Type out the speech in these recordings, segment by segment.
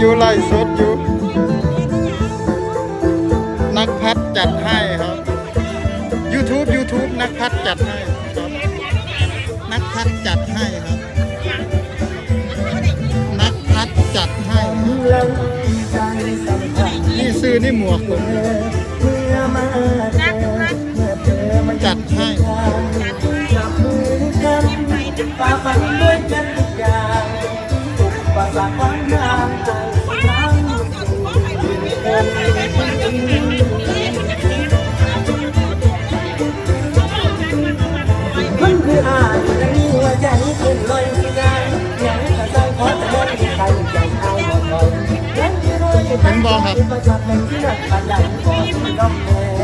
อยู่ไล่สดอยู่ นักพัดจัดให้ครับ YouTube YouTube นักพัดจัดให้ครับ นักพัดจัดให้ครับ นักพัดจัดให้ลังใจสัมผัสนี่ซื้อนี่หมวกผมเมื่ บอยอยู่ที่ประจับ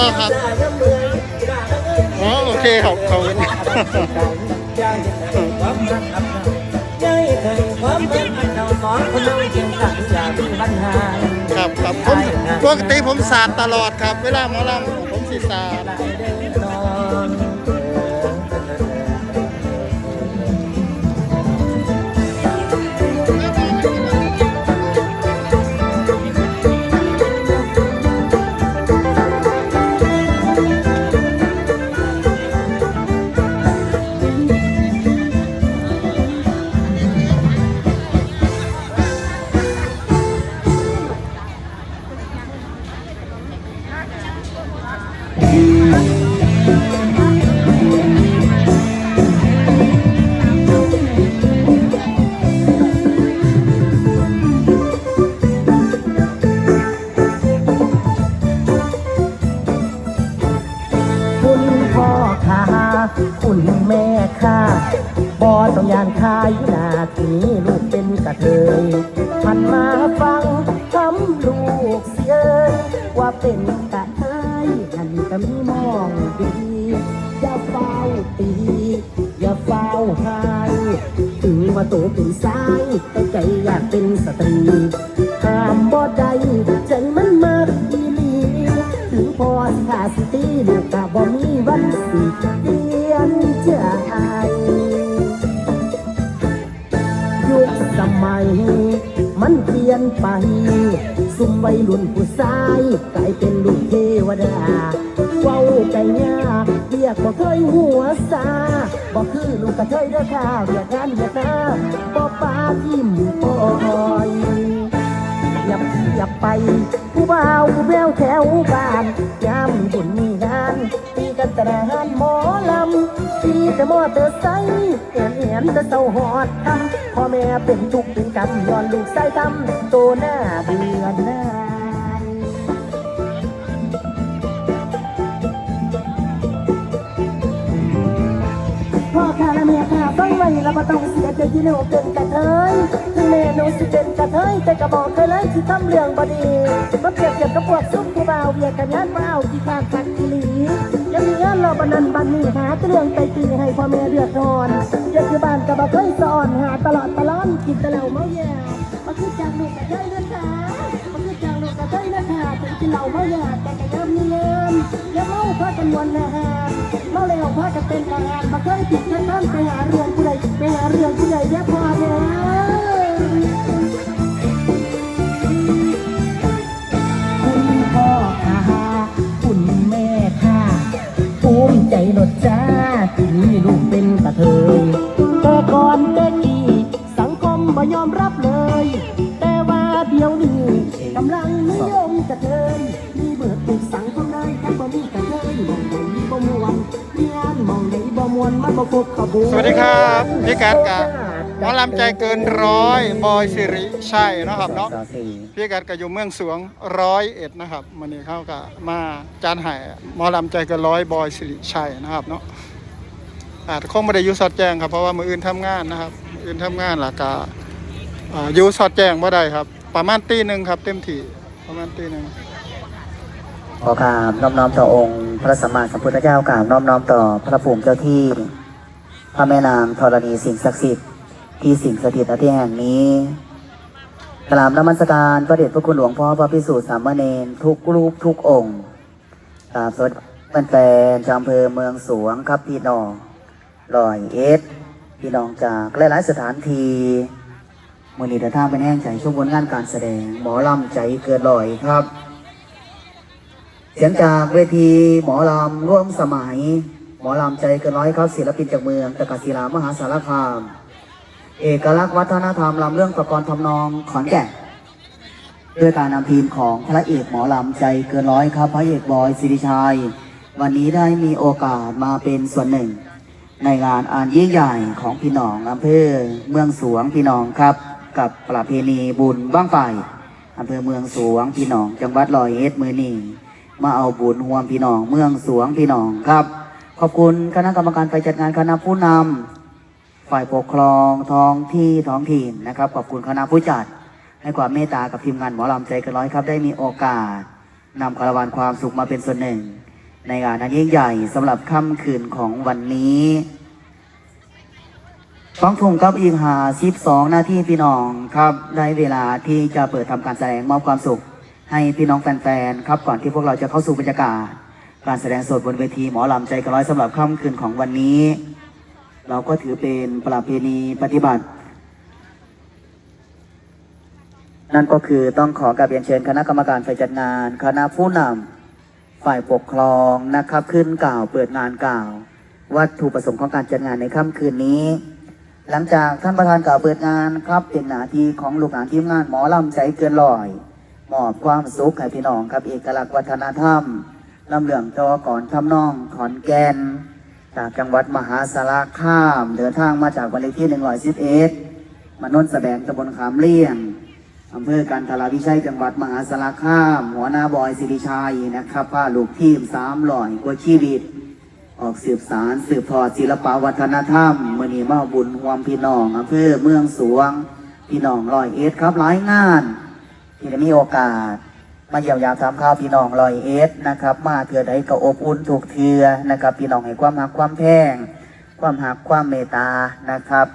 อครับอ๋อโอเคครับขอบคุณครับคยความรับเนาสองคนน้องเคียงกันอย่ามีปัญหาครับครับผมปกติผมสาดตลอดครับ เวลาหมอลำผมสิสาด คุณแม่ข้าบอต้องยานคายหนาทีลูกเป็นกระเทยหันมาฟังคำลูกเสียงว่าเป็นกระเทยนั่นก็มีมองดีอย่าเฝ้าตีอย่าเฝ้าหายถึงว่าโตเป็นสายแต่ใจอยากเป็นสตรีห้ามบ่ได้ใจมันมากอีหลีถึงพอสิขาสิตีลูกกะบ่มี ไปสุ่มวัยรุ่นผู้ชายกลายเป็นลูกเทวดาเว้าใจยากเรียกบ่เคยหัวซาบ่คือลูกกระเทยเด้อค่ะเรียกงานเรียกหน้าบ่ปาทิ่มปอยอย่าอย่าไป ผู้บ่าวผู้แววแถวบ้านยามบุญมีงานตีกันต่ละงานหมอลำีแต่มอเตอร์ไซค์เอียนเอียนแต่เศร้าหอดทำพ่อแม่เป็นทุกข์เป็นกรรมย้อนลูกใส่ทำโตหน้าเบื่อหน้าพ่อข้าและแม่ข้าฟังไว้แล้วบ่ต้องเสียใจที่หนูเป็นกระเทยถึงแม่หนูสิเป็นกระเทยแต่ก็บอกเคยเลยสิทำเรื่องบดีมาเปรียบเทียบกับพวกซุปผู้บ่าวเวียกันงานมาเอาที่ข้างคักอีหลี ยังมีงานรอบันนันบันนี้หาเรื่องไปตีให้พ่อแม่เดือดร้อนเด็กอยู่บ้านก็บ่เคยสอนหาตลอดตลอดกินแต่เหล้าเมาแย่มาคือจากลูกกระเทยนะคะมาคือจากลูกกระเทยนะคะถึงกินเหล้าเมาแย่แต่ก็ยังมีเงินยังเมาพากันวันนะฮะเมาแล้วพากันเป็นทหารมาเคยติดกันนั่นไปหาเรื่องผู้ใดไปหาเรื่องผู้ใดแย่พอแล้ มิใจหนดจ้าที่มีลูกเป็นกระเทยแต่ก่อนแต่กี้สังคมไม่ยอมรับเลย แต่ว่าเดี๋ยวนี้กำลังนิยมกระเทยมีเบิดถูกสังคมได้ถ้าบ่มีกระเทยมองไหนบ่มวนมีงานมองไหนบ่มวนมันบ่ครบขบวนสวัสดีครับพี่การ์ดครับ หมอลำใจเกินร้อยบอยสิริชัยเนาะครับเนาะสองสี่พี่กัดก็อยู่เมืองสวงร้อยเอ็ดนะครับมันนี้เขาก็มาจานไห้หมอลำใจเกินร้อยบอยสิริชัยนะครับเนาะอาจคงไม่ได้อยู่สอดแจ้งครับเพราะว่ามืออื่นทำงานนะครับมืออื่นทำงานแล้วก็อ่าอยู่สอดแจ้งบ่ได้ครับ ประมาณตีหนึ่งครับ เต็มที่ประมาณตีหนึ่งขอกราบน้อมน้อมต่อองค์พระสัมมาสัมพุทธเจ้ากราบน้อมน้อมต่อพระภูมิเจ้าที่ พระแม่นางธรณีสิ่งศักดิ์สิทธิ์ ที่สิ่งสถิตณที่แห่งนี้กราบนมัสการพระเดชพระคุณหลวงพ่อพระพิสุทธิ์สามเณรทุกรูปทุกองค์กราบสวัสดีแฟนๆชาวอำเภอเมืองสวงครับพี่น้องลอยเอสพี่น้องจากหลายๆสถานทีมือนี้เดินทาเป็นแห่งใจช่วงบนงานการแสดง หมอลำใจเกินลอยครับ เสียงจากเวทีหมอลำร่วมสมัย หมอลำใจเกินร้อยครับศิลปินจากเมืองตะกศิลามหาสารคาม เอกลักษณ์วัฒนธรรมลำเรื่องประกรณ์ทำนองขอนแก่นด้วยการนำทีมของพระเอกหมอลำใจเกินร้อยครับ พระเอกบอยสิริชัย วันนี้ได้มีโอกาสมาเป็นส่วนหนึ่ง ในงานอันยิ่งใหญ่ของพี่น้องอำเภอเมืองสวงพี่น้องครับ กับประเพณีบุญบ้างไฟอำเภอเมืองสวงพี่น้อง จังหวัดร้อยเอ็ดมือนีมาเอาบุญรวมพี่น้องเมืองสวงพี่น้องครับ ขอบคุณคณะกรรมการไปจัดงานคณะผู้นำ ฝ่ายปกครองท้องที่ท้องถิ่นนะครับ ขอบคุณคณะผู้จัด ให้ความเมตตากับทีมงานหมอลำใจกันร้อยครับ ได้มีโอกาสนำคาราวานความสุขมาเป็นส่วนหนึ่ง ในงานอันยิ่งใหญ่สำหรับค่ำคืนของวันนี้ฟ้องทุ่งกับอีกหาสิบสองหน้าที่พี่น้องครับ ได้เวลาที่จะเปิดทำการแสดงมอบความสุข ให้พี่น้องแฟนๆครับก่อนที่พวกเราจะเข้าสู่บรรยากาศ การแสดงสดบนเวทีหมอลำใจกันร้อยสำหรับค่ำคืนของวันนี้ เราก็ถือเป็นประเพณีปฏิบัติ นั่นก็คือต้องขอกราบเรียนเชิญคณะกรรมการฝ่ายจัดงาน คณะผู้นำฝ่ายปกครองนะครับ ขึ้นกล่าวเปิดงานกล่าว วัตถุประสงค์ของการจัดงานในค่ำคืนนี้ หลังจากท่านประธานกล่าวเปิดงานครับ เป็นหน้าที่ของลูกหลานทีมงานหมอลำใจเกินลอยมอบความสุขให้พี่น้องครับเอกลักษณ์วัฒนธรรมลำเหลืองจอก่อนทำนองขอนแก่น จากจังหวัดมหาสารคามเดินทางมาจากวันเลขที่ 111มานนท์แสดงตำบลขามเลี่ยงอำเภอกันทราวิชัยจังหวัดมหาสารคาม หัวหน้าบอยสิริชัยนะครับผ้าลูกทีมสามหล่อยกว่าชีวิต ออกสืบสารสืบทอดศิลปวัฒนธรรมมื่อนี้มาบุญความพี่น้องอำเภอเมืองสวง พี่น้องลอยเอ็ดครับหลายงานที่ได้มีโอกาส มาเยี่ยมยามทำข้าวพี่น้องลอยเอ็ดนะครับ มาเถื่อใดก็อบอุ่นถูกเทือนะครับ พี่น้องให้ความหักความแพงความหักความเมตตานะครับ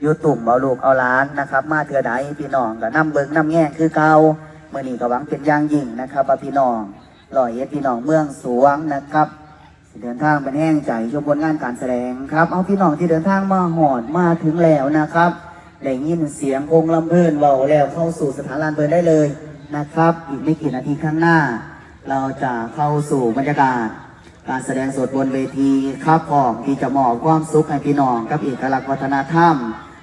อยู่ตุ่มเอาลูกเอาล้านนะครับ มาเถื่อใดพี่น้องก็นำเบิงนำแง่งคือเก่าเมื่อนี้ก็หวังเป็นอย่างยิ่งนะครับว่าพี่น้องลอยเอ็ดพี่น้องเมืองสวงนะครับเดินทางเป็นแห้งใจชมบนงานการแสดงครับ เอาพี่น้องที่เดินทางมาหอดมาถึงแล้วนะครับได้ยินเสียงวงลำเพลินเบาแล้วเข้าสู่สถานลานเพลินได้เลย นะครับ อีกไม่กี่นาทีข้างหน้า เราจะเข้าสู่บรรยากาศ การแสดงสดบนเวทีครับพร้อมที่จะมอบความสุขให้พี่น้องกับเอกลักษณ์วัฒนธรรม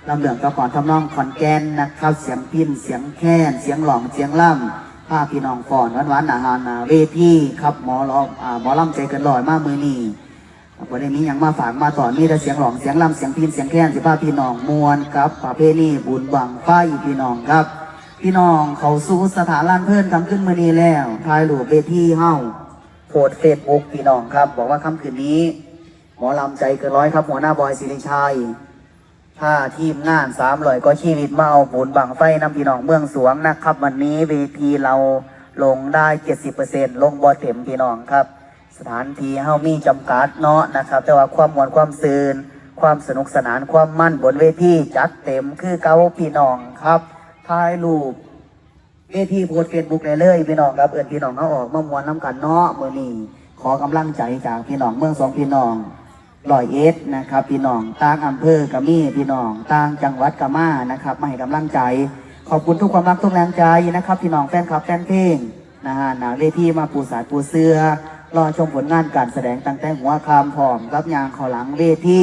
ลำเหลืองกระก่อนทำนองขอนแก่นนะครับ เสียงพินเสียงแค้นเสียงหลองเสียงล่ำภาพพี่น้องฟอนหวานหวานๆอาหารนาเวทีครับหมอลองอ่าหมอลำใจเกันลอยมากมือนีวันนี้ยังมาฝากมาต่อนมีแต่เสียงหลองเสียงล่ำเสียงพินเสียงแค้นสิภาพพี่น้องมวลครับประเพณีบุญบังไฟพี่น้องครับ พี่น้องเขาสู่สถานลานเพื่อนคำขึ้นมือนี้แล้วทายหลูเวทีเฮ้าโพสเฟซบุ๊กพี่น้องครับ บอกว่าค่ำคืนนี้ หมอลำใจเกินร้อยครับ หัวหน้าบอยสิริชัยถ้าทีมงานสามร้อยก็ชีวิตมาเอาบุญบังไฟน้ำพี่น้องเมืองสวงนะครับ วันนี้เวทีเราลงได้เจ็ดสิบเปอร์เซ็นลงบอเต็มพี่น้องครับ สถานที่เฮ้ามีจำกัดเนาะนะครับ แต่ว่าความมวลความซืนความสนุกสนานความมั่นบนเวทีจัดเต็มคือเก้าพี่น้องครับ ถ่ายรูปเวทีโพสเฟซบุ๊กเลยเลยพี่น้องครับเอื่นพี่น้องเขาออกมามวนน้ำกันเนาะมือนี้ขอกำลังใจจากพี่น้องเมืองสองพี่น้องลอยเอ็ดนะครับ พี่น้องต่างอำเภอกะมี่พี่น้องต่างจังหวัดกะมานะครับมาให้กำลังใจ ขอบคุณทุกความรักทุกแรงใจนะครับ พี่น้องแฟนคลับแฟนเพลงนะฮะหนาเวทีมาปูสายปูเสือรอชมผลงานการแสดงตั้งแต่หัวคำผอมกับยางขอหลังเวที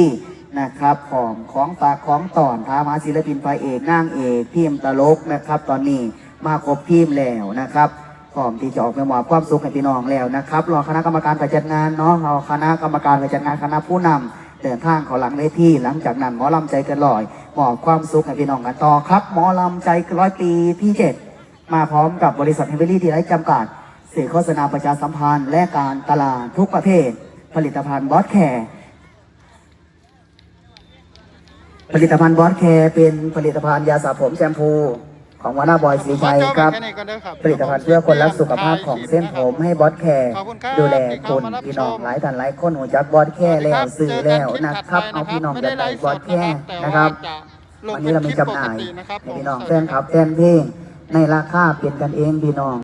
นะครับผอมของฝากของตอนพามาศิลปินไฟเอกนางเอกทีมตลกนะครับ ตอนนี้มาครบทีมแล้วนะครับพร้อมที่จะออกไปมอบความสุขให้พี่น้องแล้วนะครับรอคณะกรรมการจัดงานเนาะรอคณะกรรมการจัดงานคณะผู้นำเดินทางเขอหลังเวทีหลังจากนั้นหมอลำใจเกันลอยมอบความสุขให้พี่น้องกันต่อครับ หมอลำใจร้อยปีที่เจ็ดมาพร้อมกับบริษัทเฮเวอรี่ดีไลท์จำกัดสื่อโฆษณาประชาสัมพันธ์ และการตลาดทุกประเภท ผลิตภัณฑ์บอสแคร์ ผลิตภัณฑ์บอสแคร์เป็นผลิตภัณฑ์ยาสระผมแชมพู ของวานาบอยสีชัยครับ ผลิตภัณฑ์เพื่อคนรักสุขภาพของเส้นผมให้บอสแคร์ขอบคุณครับดูแลที่คุณเข้ามารับพี่น้องชมหลายท่านหลายคนหูจักบอสแคร์แล้วซื้อแล้วนะครับเอาพี่น้องจะได้บอสแคร์นะครับวันนี้เรามีจำหน่ายให้พี่น้องแฟนคลับแฟนเพลงในราคาเปลี่ยนกันเองพี่น้อง